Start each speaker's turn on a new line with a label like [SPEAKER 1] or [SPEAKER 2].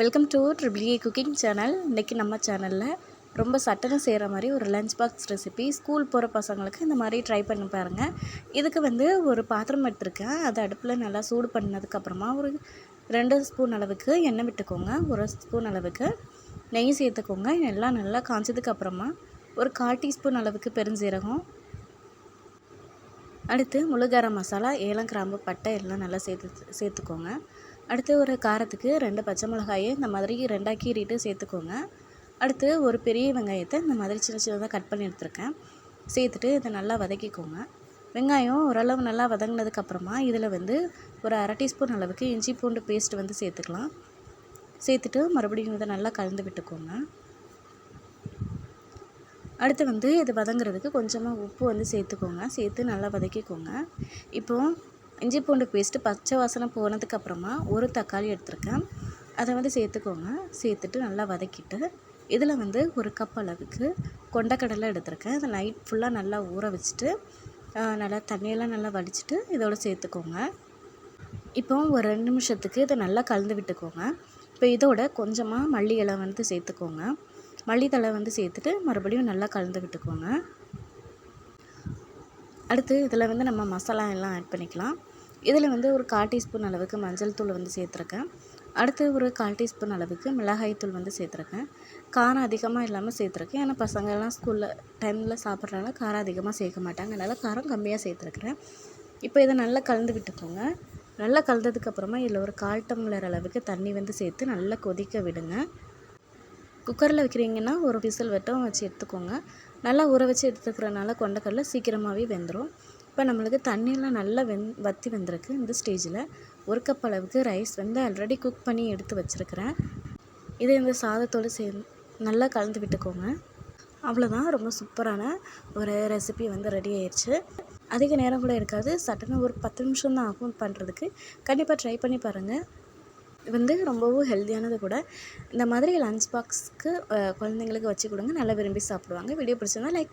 [SPEAKER 1] Welcome to triple A cooking channel இன்றைக்கி நம்ம சேனலில் ரொம்ப சட்டனை செய்கிற மாதிரி ஒரு லஞ்ச் பாக்ஸ் ரெசிபி ஸ்கூல் போகிற பசங்களுக்கு இந்த மாதிரி ட்ரை பண்ணி பாருங்கள் இதுக்கு வந்து ஒரு பாத்திரம் எடுத்திருக்கேன். அதை அடுப்பில் நல்லா சூடு பண்ணதுக்கப்புறமா ஒரு ரெண்டு ஸ்பூன் அளவுக்கு எண்ணெய் விட்டுக்கோங்க. ஒரு ஸ்பூன் அளவுக்கு நெய் சேர்த்துக்கோங்க. எல்லாம் நல்லா காய்ச்சதுக்கப்புறமா ஒரு கால் டீஸ்பூன் அளவுக்கு பெருஞ்சீரகம். அடுத்து முழு கரம் மசாலா ஏலம் கிராம்பு பட்டை எல்லாம் நல்லா சேர்த்து சேர்த்துக்கோங்க. அடுத்து ஒரு காரத்துக்கு ரெண்டு பச்சை மிளகாயை இந்த மாதிரி ரெண்டாக கீறிட்டு சேர்த்துக்கோங்க. அடுத்து ஒரு பெரிய வெங்காயத்தை இந்த மாதிரி சின்ன சின்னதாக கட் பண்ணி எடுத்துருக்கேன். சேர்த்துட்டு இதை நல்லா வதக்கிக்கோங்க. வெங்காயம் ஓரளவு நல்லா வதங்கினதுக்கப்புறமா இதில் வந்து ஒரு அரை டீஸ்பூன் அளவுக்கு இஞ்சி பூண்டு பேஸ்ட் வந்து சேர்த்துக்கலாம். சேர்த்துட்டு மறுபடியும் இதை நல்லா கலந்து விட்டுக்கோங்க. அடுத்து வந்து இது வதங்குறதுக்கு கொஞ்சமாக உப்பு வந்து சேர்த்துக்கோங்க. சேர்த்து நல்லா வதக்கிக்கோங்க. இப்போது இஞ்சி பூண்டு பேஸ்ட்டு பச்சை வாசனை போனதுக்கப்புறமா ஒரு தக்காளி எடுத்திருக்கேன். அதை வந்து சேர்த்துக்கோங்க. சேர்த்துட்டு நல்லா வதக்கிட்டு இதில் வந்து ஒரு கப் அளவுக்கு கொண்டக்கடலை எடுத்திருக்கேன். அதை நைட் ஃபுல்லாக நல்லா ஊற வச்சுட்டு நல்லா தண்ணியெல்லாம் நல்லா வடிச்சிட்டு இதோட சேர்த்துக்கோங்க. இப்போ ஒரு ரெண்டு நிமிஷத்துக்கு இதை நல்லா கலந்து விட்டுக்கோங்க. இப்போ இதோட கொஞ்சமாக மல்லி இலை வந்து சேர்த்துக்கோங்க. மல்லித்தலை வந்து சேர்த்துட்டு மறுபடியும் நல்லா கலந்து விட்டுக்கோங்க. அடுத்து இதில் வந்து நம்ம மசாலா எல்லாம் ஆட் பண்ணிக்கலாம். இதில் வந்து ஒரு கால் டீஸ்பூன் அளவுக்கு மஞ்சள் தூள் வந்து சேர்த்துருக்கேன். அடுத்து ஒரு கால் டீஸ்பூன் அளவுக்கு மிளகாய் தூள் வந்து சேர்த்துருக்கேன். காரம் அதிகமாக இல்லாமல் சேர்த்துருக்கேன். ஏன்னா பசங்கள்லாம் ஸ்கூலில் டைமில் சாப்பிட்றனால காரம் அதிகமாக சேர்க்க மாட்டாங்க. அதனால் காரம் கம்மியாக சேர்த்துருக்குறேன். இப்போ இதை நல்லா கலந்து விட்டுக்கோங்க. நல்லா கலந்ததுக்கப்புறமா இதில் ஒரு கால் டம்ளர் அளவுக்கு தண்ணி வந்து சேர்த்து நல்லா கொதிக்க விடுங்க. குக்கரில் வைக்கிறீங்கன்னா ஒரு விசில் வெட்டம் வச்சு எடுத்துக்கோங்க. நல்லா ஊற வச்சு எடுத்துக்கிறனால கொண்டக்கடலை சீக்கிரமாகவே வெந்துடும் இப்போ நம்மளுக்கு தண்ணியெலாம் நல்லா வெந் வற்றி வந்திருக்கு இந்த ஸ்டேஜில். ஒரு கப் அளவுக்கு ரைஸ் வந்து ஆல்ரெடி குக் பண்ணி எடுத்து வச்சுருக்கிறேன். இதை இந்த சாதத்தோடு சே நல்லா கலந்து விட்டுக்கோங்க. அவ்வளோதான் ரொம்ப சூப்பரான ஒரு ரெசிபி வந்து ரெடி ஆயிடுச்சு அதிக நேரம் கூட இருக்காது சட்டுன்னு ஒரு பத்து நிமிஷம் தான் ஆகும் பண்ணுறதுக்கு கண்டிப்பாக ட்ரை பண்ணி பாருங்கள் வந்து ரொம்பவும் ஹெல்த்தியானது கூட. இந்த மாதிரி லஞ்ச் பாக்ஸ்க்கு குழந்தைங்களுக்கு வச்சு கொடுங்க நல்லா விரும்பி சாப்பிடுவாங்க. வீடியோ பிடிச்சிருந்தா லைக்